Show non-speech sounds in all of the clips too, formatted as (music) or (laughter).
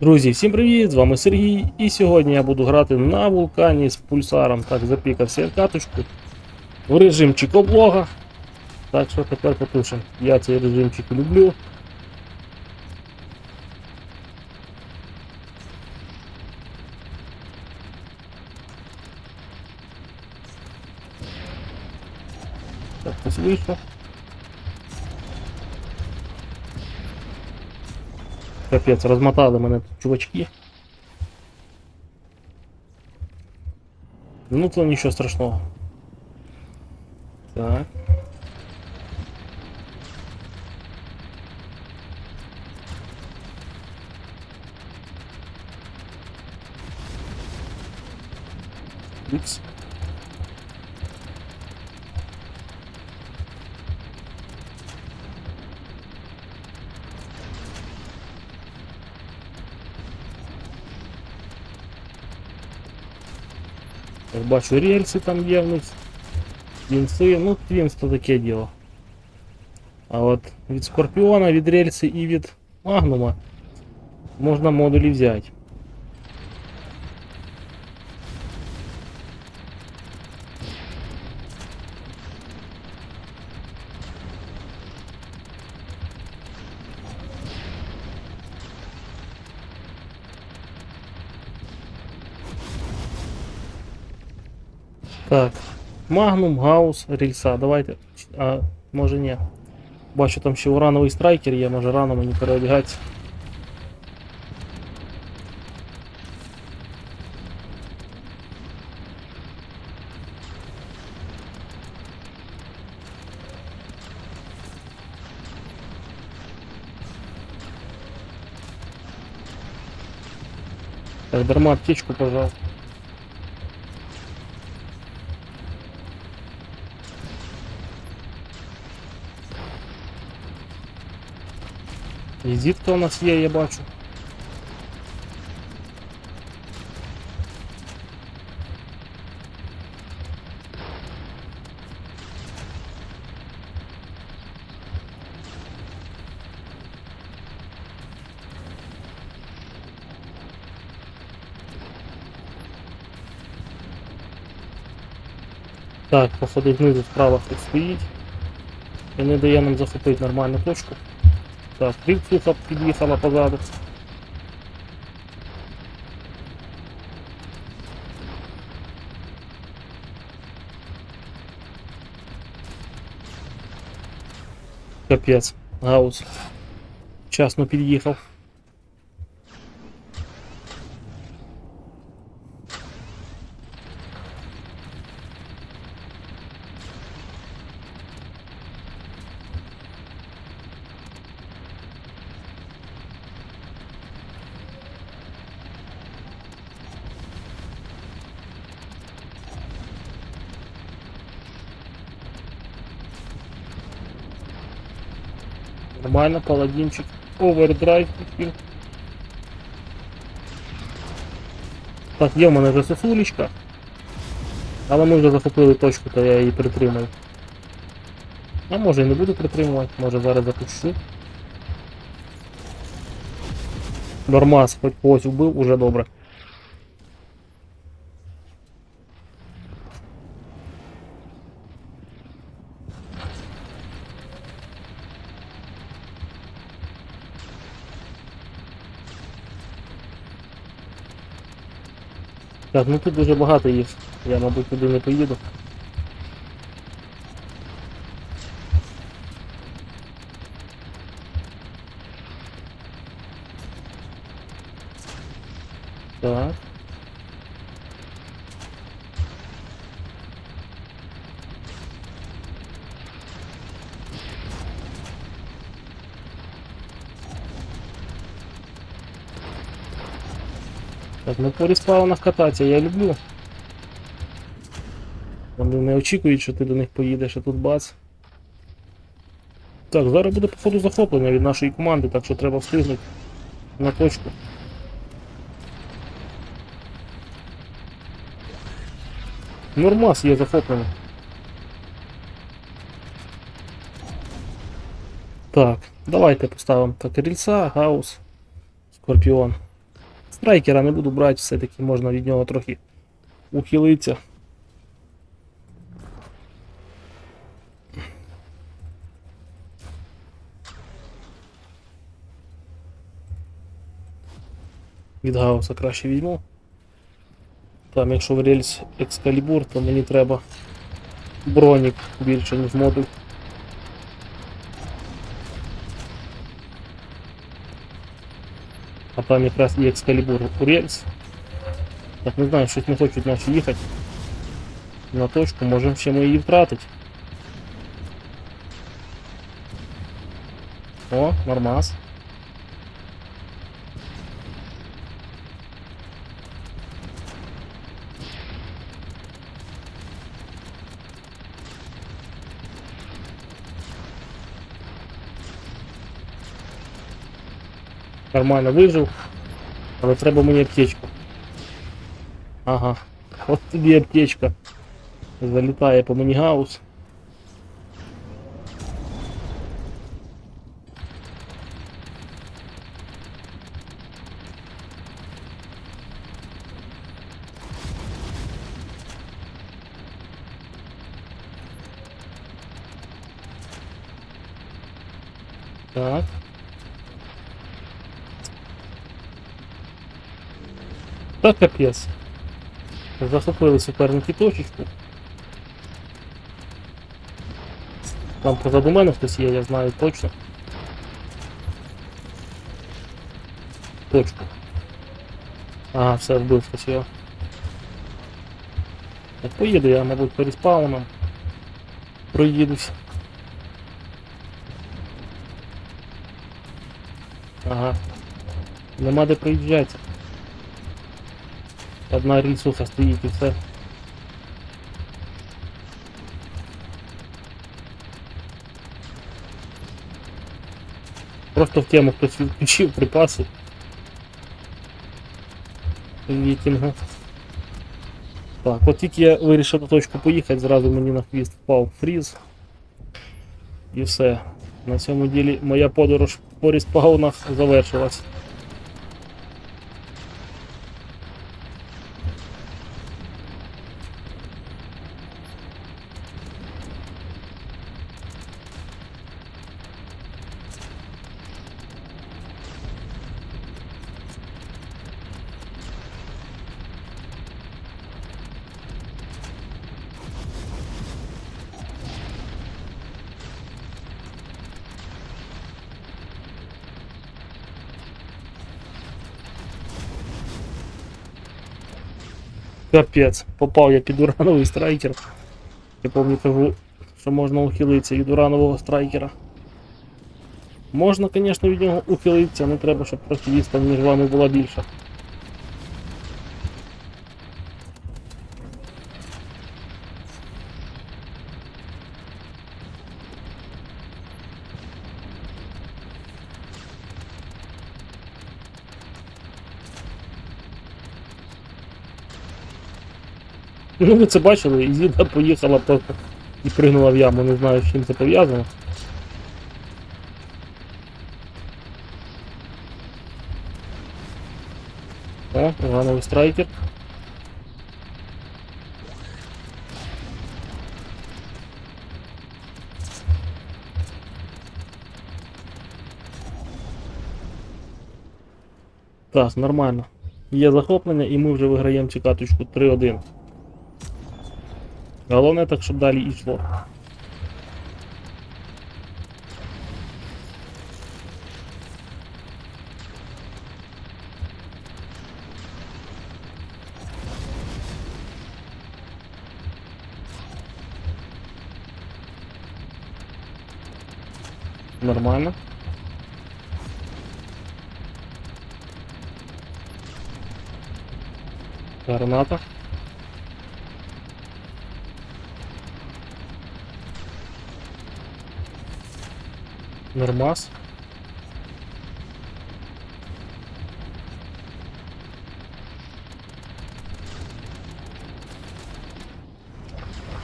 Друзі, всім привіт! З вами Сергій. І сьогодні я буду грати на вулкані з пульсаром. Так, запікався я каточку. В режимчик облога. Так що тепер потушимо. Я цей режимчик люблю. Так, хтось вийшов. Капець, розмотали мене тут чувачки. Ну то нічого страшного. Так. Ікс. Я бачу рельси там є в них. Твінси, ну твінс то таке діло. А от від Скорпіона, від рельси і від Магнума можна модулі взяти. Так. Магнум, Гаус, рельса. Давайте. А, може ні. Бачу там ще урановий страйкер є, може рано мені переодягатися. Так, дарма аптечку, пожалуйста. Візитка у нас є, я бачу. Так, походу знизу справа стоїть. І не дає нам захопити нормальну точку. Так, крівцуха під'їхала позаду. Капець, гаус. Вчасно під'їхав. Нормально, паладинчик. Овердрайв купив. Так, є в мене вже сосулечка. Але ми вже захопили точку, то я її притримаю. А може і не буду притримувати, може зараз запущу. Нормас, хоч когось вбив, уже добре. Так, ну тут дуже багато їх. Я, мабуть, туди не поїду. Так. Так, ну по респаунах кататися я люблю. Вони не очікують, що ти до них поїдеш, а тут бац. Так, зараз буде походу захоплення від нашої команди, так що треба встигнути на точку. Нормас є захоплення. Так, давайте поставимо так рельса, гаус, скорпіон. Страйкера не буду брати, все-таки можна від нього трохи ухилитися. Від Гауса краще візьму. Там, якщо в рельс екскалібур, то мені треба бронік більше, ніж модуль. А там якраз і екскалібур у рельс. Так, не знаю, щось не хочуть наші їхати. На точку, можемо ще ми її втратити. О, нормас. Нормально вижив. Але треба мені аптечку. Ага. От тобі аптечка. Залітає по мені гаус. Так. Та капець. Захопили суперники точечку. Там позаду мене хтось є, я знаю точно. Точку. Ага, все вбив хтось його. Так поїду я, мабуть, переспауном. Проїдусь. Ага. Нема де проїжджати. Одна рельсуха стоїть і все. Просто в тему хтось відключив припаси. Вікінга. Так, от тільки я вирішив на точку поїхати, зразу мені на хвіст впав фріз. І все. На цьому ділі моя подорож по респаунах завершилась. Капець, попав я під урановий страйкер. Я пам'ятаю, що можна ухилитися від уранового страйкера. Можна, звісно, від нього ухилитися, не треба, щоб просто їсти між вами була більша. (laughs) Ну ви це бачили, і Зіда поїхала просто і пригнула в яму, не знаю з чим це пов'язано. О, урановий страйкер. Так, нормально. Є захоплення і ми вже виграємо цю каточку 3-1. Головне так, щоб далі йшло. Нормально. Граната. Нормас.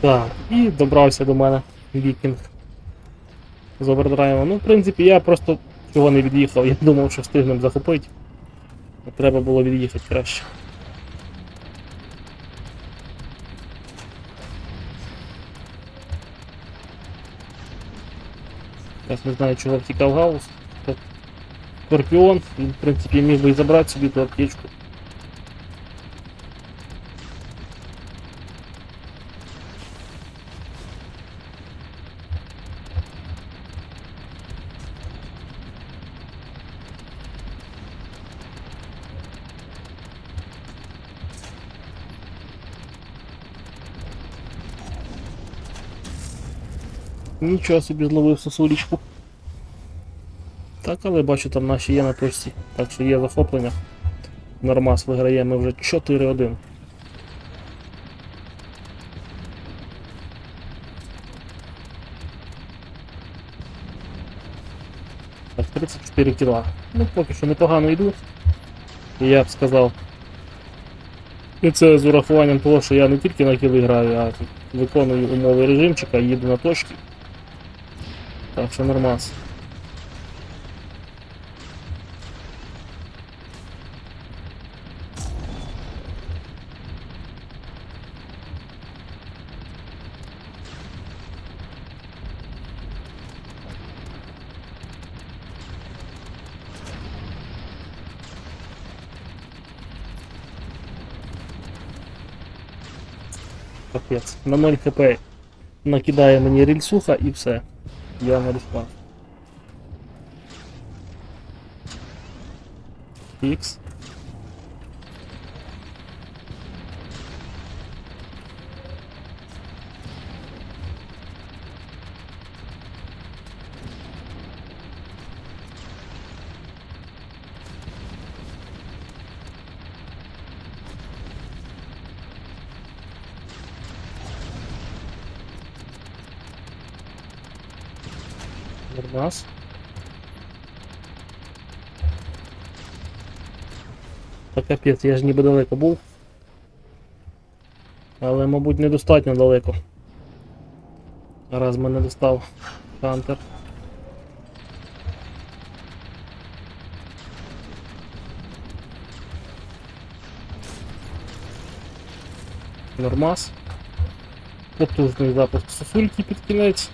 Так, і добрався до мене вікінг з овердрайвом. Ну, в принципі, я просто чого не від'їхав, я думав, що встигнемо захопити. Треба було від'їхати краще. Я не знаю, чого втікав гаус. Скорпіон, він, в принципі, міг би і забрати собі ту аптечку. Нічого собі зловив сосулечку. Так, але бачу, там наші є на точці. Так що є захоплення. Нормас виграє, ми вже 4-1. Так, 34 кіла. Ну, поки що непогано йду. Я б сказав. І це з урахуванням того, що я не тільки на кіли граю, а виконую умови режимчика, їду на точки. Так що нормас. Капець. На 0 хп накидає мені рельсуха і все. Я на респав. Ікс. Нормас. Та капець, я ж ніби далеко був. Але, мабуть, недостатньо далеко. Раз мене достав Хантер. Нормас. Потужний запуск сосульки під кінець.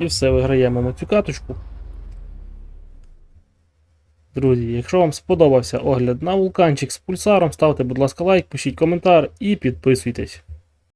І все, виграємо ми цю каточку. Друзі, якщо вам сподобався огляд на вулканчик з пульсаром, ставте, будь ласка, лайк, пишіть коментар і підписуйтесь.